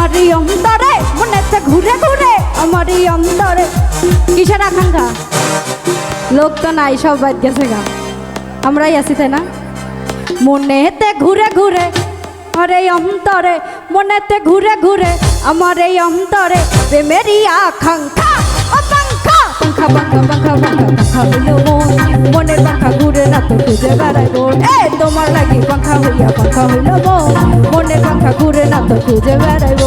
আমার অন্তরে, মনেতে ঘুরে ঘুরে আমার অন্তরে। কিসের আকাঙ্ক্ষা লোক তো নাই, সব বাদ গেছে গা। আমরাই আছি, তাই না? মনেতে ঘুরে ঘুরে আমার এই অন্তরে, মনেতে ঘুরে ঘুরে আমার এই অন্তরে। প্রেমেরই আকাঙ্ক্ষা মন। ঘুরে তোমার লাগি পাঙ্খা হইয়া পাঙ্খা হইল মন। মনের পাঙ্খা ঘুরে না তো খুঁজে বেড়াইব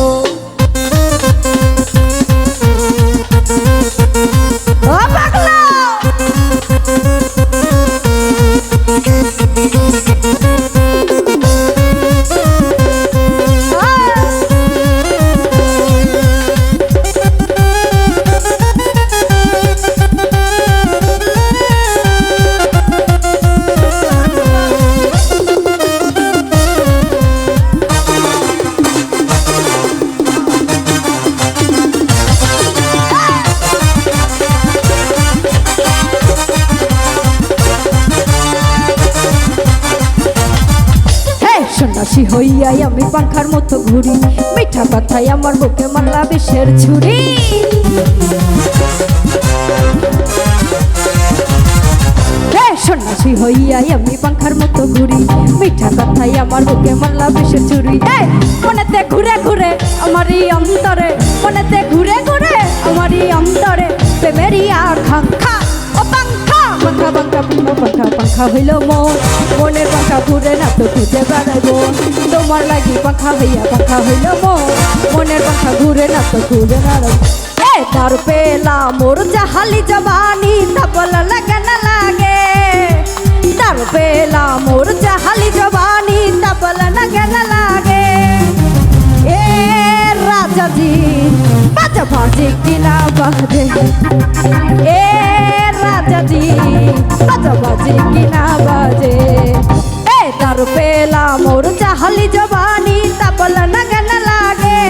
সন্ন্যাসী হইয়াই আমি পাখার মতো ঘুরি। মিঠা কথাই আমার বুকে মারলা বিষের ছুরি। সন্ন্যাসী আমি পাখার মতো ঘুরি। মিঠা আমার বুকে মারলা বিষের মনেতে ঘুরে ঘুরে আমার এই অন্তরে। মনেতে ঘুরে ঘুরে অন্তরে। প্রেমেরই আকাঙ্ক্ষা ও পাঙ্খা পাঙ্খা হইল মন। মনের পাঙ্খা ঘুরে না তো খুঁজে বেড়াইব। তোমার লাগি পাঙ্খা হইয়া পাঙ্খা হইল মন। মনের পাঙ্খা ঘুরে না তো ঘুরে বেড়াইব। তার পেলা মোর জাহালি জবানি তবল লাগে না লাগে। তার পেলা মোর জাহালি জবানি তবল লাগে না লাগে। এ, রাজাজি, বাজা বাজে কিনা বাজে এ বাজা, বাজে কিনা বাজে। এ তার পেলা মোর চাহালি জবানি তাপল নগন লাগে?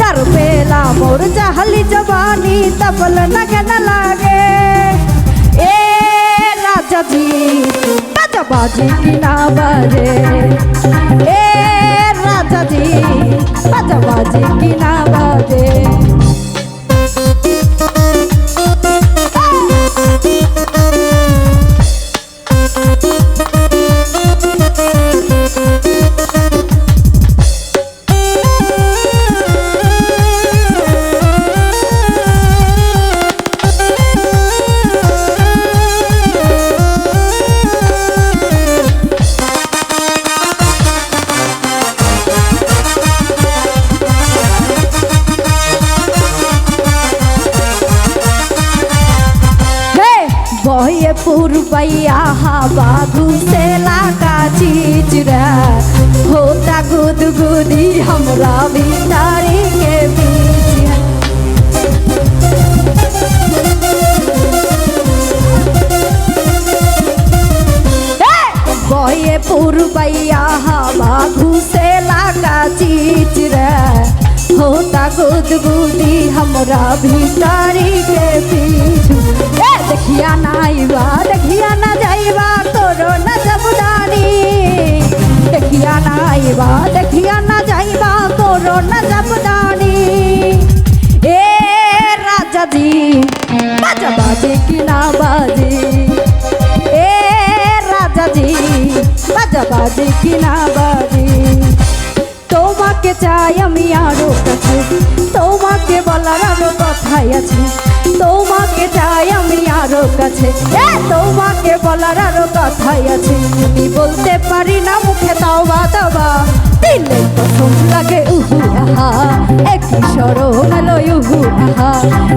তার পেলা মোর চাহালি জবানি তাপল নগন লাগে? এ রাজাজি বাজা বাজে কিনা বাজে। এ রাজাজি বাজা বাজে কিনা বাজে। चीज रे होता गुदगुदी हमरा भितारी के बीच हे बहे पुरबैया हवा घुसेला का चीज रे होता गुदगुदी हमरा भितारी के पीछू ए देखिया ना आइबा देखिया বাজি এ রাজাজি বাজা বাজি কিনা বাজি তোমাকে চাই আমি আরও কাছে, তোমাকে বলার আরও কথাই আছে। তোমাকে চাই আমি আরও কাছে তোমাকে বলার আরও কথাই আছে। আমি বলতে পারি না মুখে তাওবা দাবা দিলে পছন্দ লাগে উহু আহা একই সরম এলো উহু আহা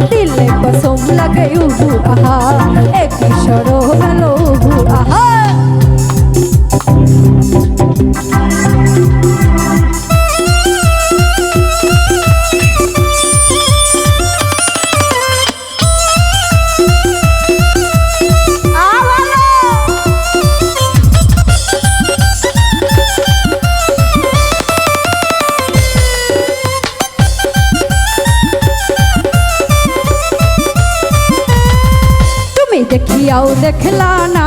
দিলে কসম লাগে উহু আহা একই সরম দেখিয়াও দেখলা না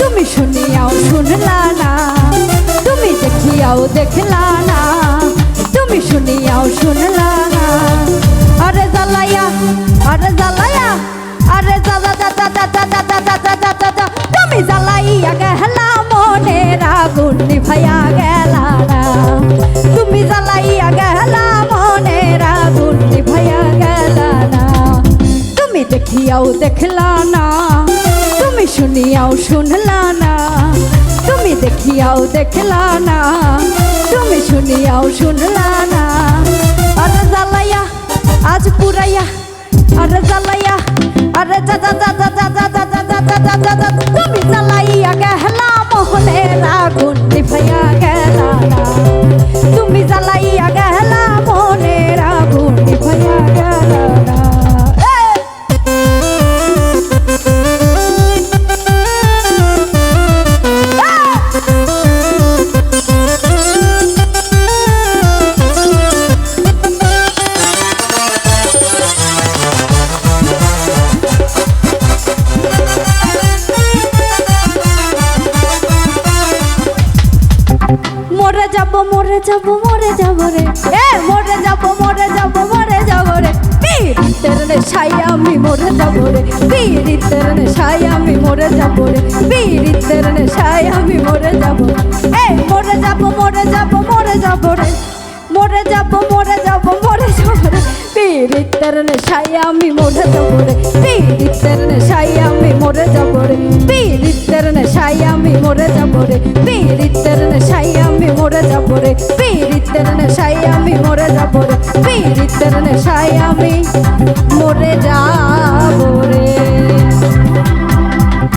তুমি শুনিয়াও শুনলা না তুমি দেখিয়াও দেখলা না তুমি শুনিয়াও শুনলা না আরে জালাইয়া আরে জালাইয়া আরে জালা দাদা দাদা দাদা দাদা দাদা দাদা তুমি জ্বালাইয়া গেলা মনের আগুন নিভাইয়া গেলা না তুমি জ্বালাইয়া গেলা মনের আগুন নিভাইয়া গেলা না তুমি দেখিয়াও দেখলা না শুনিয়াও শুনলা না তুমি দেখিয়াও দেখলা না তুমি শুনিয়াও শুনলা না আর জালাইয়া আজ পুরাইয়া আর জালাইয়া আর তুমি জালাইয়া গেলা মোহনের আগুন ভাইয়া গেলা না মরে যাব মরে যাব মরে যাব রে। এ, মরে যাব মরে যাব মরে যাব রে। পীড়িতের নেশায় আমি মরে যাব রে। পীড়িতের নেশায় আমি মরে যাব রে। পীড়িতের নেশায় আমি মরে যাব। এ, মরে যাব মরে যাব মরে যাব রে। মরে যাব মরে যাব মরে যাব রে। পীড়িতের নেশায় আমি মরে যাব রে। পীড়িতের নেশায় আমি মরে যাব রে। পীড়িতের নেশায় আমি মরে যাব রে। পীড়িতের আমি মরে যাব রে পীড়িতের নেশায় আমি মরে যাব রে পীড়িতের নেশায় আমি মরে যাব